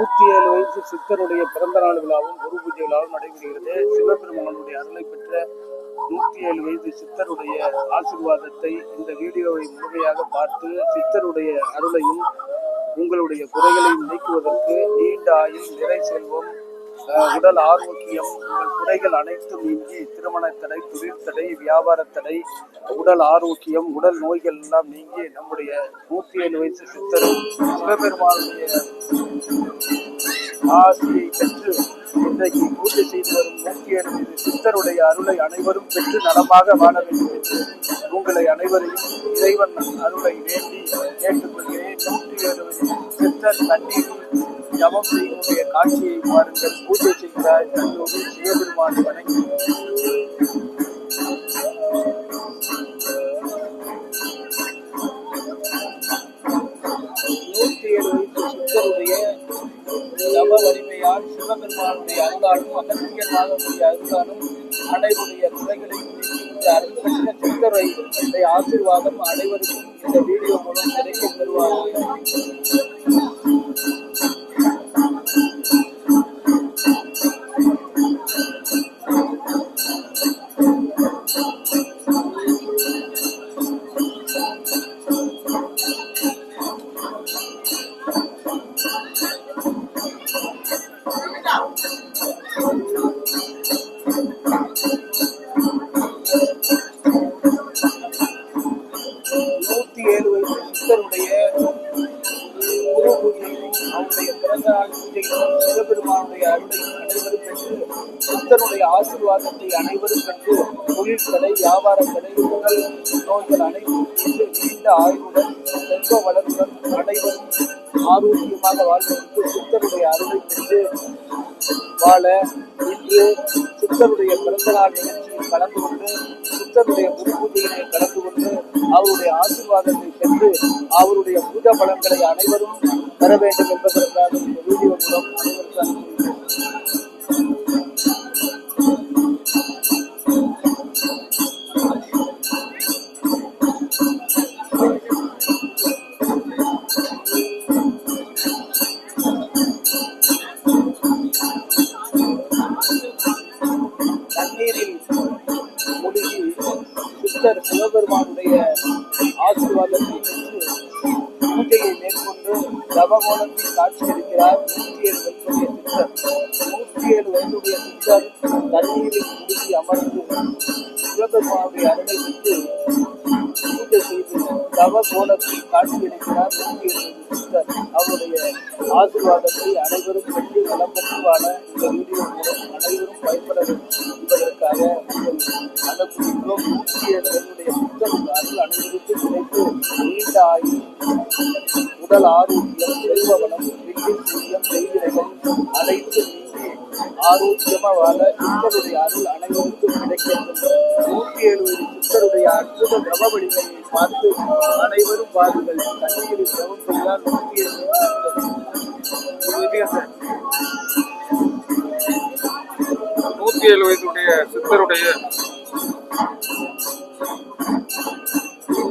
நூத்தி ஏழு வயசு சித்தருடைய பிறந்த நாள் விழாவும் குரு பூஜை விழாவும் நடைபெறுகிறது. சிவபெருமானுடைய அருளை பெற்ற நூத்தி ஏழு வயது சித்தருடைய ஆசீர்வாதத்தை இந்த வீடியோவை முழுமையாக பார்த்து சித்தருடைய அருளையும் உங்களுடைய குறைகளையும் நீக்குவதற்கு நீண்ட ஆயுள் நிறை செல்வம் உடல் ஆரோக்கியம் உங்கள் குறைகள் அனைத்தும் நீங்கி திருமண தடை தொழில் தடை வியாபார தடை உடல் ஆரோக்கியம் உடல் நோய்கள் எல்லாம் நீங்கி நம்முடைய நூத்தி ஏழு வயசு சித்தர் சிவபெருமானுடைய ஆசியை பெற்று இன்றைக்கு பூஜை செய்து வரும் நூற்றி சித்தருடைய அருளை அனைவரும் பெற்று நலமாக வாழ வேண்டும் என்று உங்களை அனைவரையும் இறைவன் அருளை வேண்டி கேட்டுக்கொள்கிறேன். நூற்றி ஏழு சித்தர் தண்ணீர் ஜபம் செய்யக்கூடிய காட்சியை பாருங்கள். பூஜை செய்கிறார். கல்லூரி சிவபெருமான் வணங்கி. நூற்றி எழுபது சித்தருடைய வலிமையால் சிவபெருமானுடைய அருளாலும் அகத்தியர் நாகனுடைய அருளாலும் அனைவருடைய குறைகளை இந்த அருள் பெற்ற சித்தரை ஆசீர்வாதம் அனைவருக்கும் இந்த வீடியோ மூலம் கிடைக்கப் பெறுவார்கள். இருபத்தி ஏழு வயசு சித்தருடைய குரு பூஜையிலும் அவருடைய பிறந்த நாள் பூஜையிலும் சிவபெருமானுடைய அருளை அனைவரும் பெற்று சித்தருடைய ஆசீர்வாதத்தை அனைவரும் பெற்று தொழில்களை வியாபாரங்களை உடல் நோய்கள் அனைத்தும் நீண்ட ஆய்வுடன் செல்வ வளத்துடன் அனைவரும் ஆரோக்கியமாக வாழ்வதற்கு சித்தருடைய அருளை பெற்று வாழ இன்று சித்தருடைய பிறந்த நாள் நிகழ்ச்சியில் கலந்து கொண்டு சித்தருடைய குரு பூஜையினை கலந்து கொண்டு அவருடைய ஆசீர்வாதத்தை பெற்று அவருடைய பூஜா பலன்களை அனைவரும் பெற வேண்டும் என்பதற்காக இந்த வீடியோ மூலம் அனைவருக்கு அனுப்புகிறேன் தண்ணீரில் முழுகி சித்தர் சிவபெருமானுடைய ஆசீர்வாதத்தை பெற்று பூஜையை மேற்கொண்டு தவகோலத்தில் காட்சியளிக்கிறார் நூற்றி ஏழு வயதுடைய சித்தர் நூற்றி ஏழு வயதுடைய சித்தர் தண்ணீரில் முழுகி அமர்ந்து சிவபெருமானுடைய அருளை விட்டு பூஜை செய்து தவ கோலத்தில் காட்சியளிக்கிறார் நூற்றி ஏழு சித்தர் அவருடைய ஆசீர்வாதத்தை அனைவரும் பெற்று நலம் பெற்று வாழ இந்த வீடியோ மூலம் அனைவரும் பயன்பட வேண்டும். என்பதற்காக உங்கள் அனுப்புகின்றோம் நூற்றி ஏழு உடல் ஆரோக்கியம் செல்வ வளம் வெற்றி சூரியம் செய்திரைகள் அனைத்து நீங்கி வாழ சித்தருடைய அருள் அனைவருக்கும் கிடைக்கின்றது. நூற்றி எழுபது சித்தருடைய அற்புத தவ வலிமையை பார்த்து அனைவரும் பாருங்கள் கண்ணீரில் தவம் செய்தால் நூற்றி நூத்தி ஏழு சித்தருடைய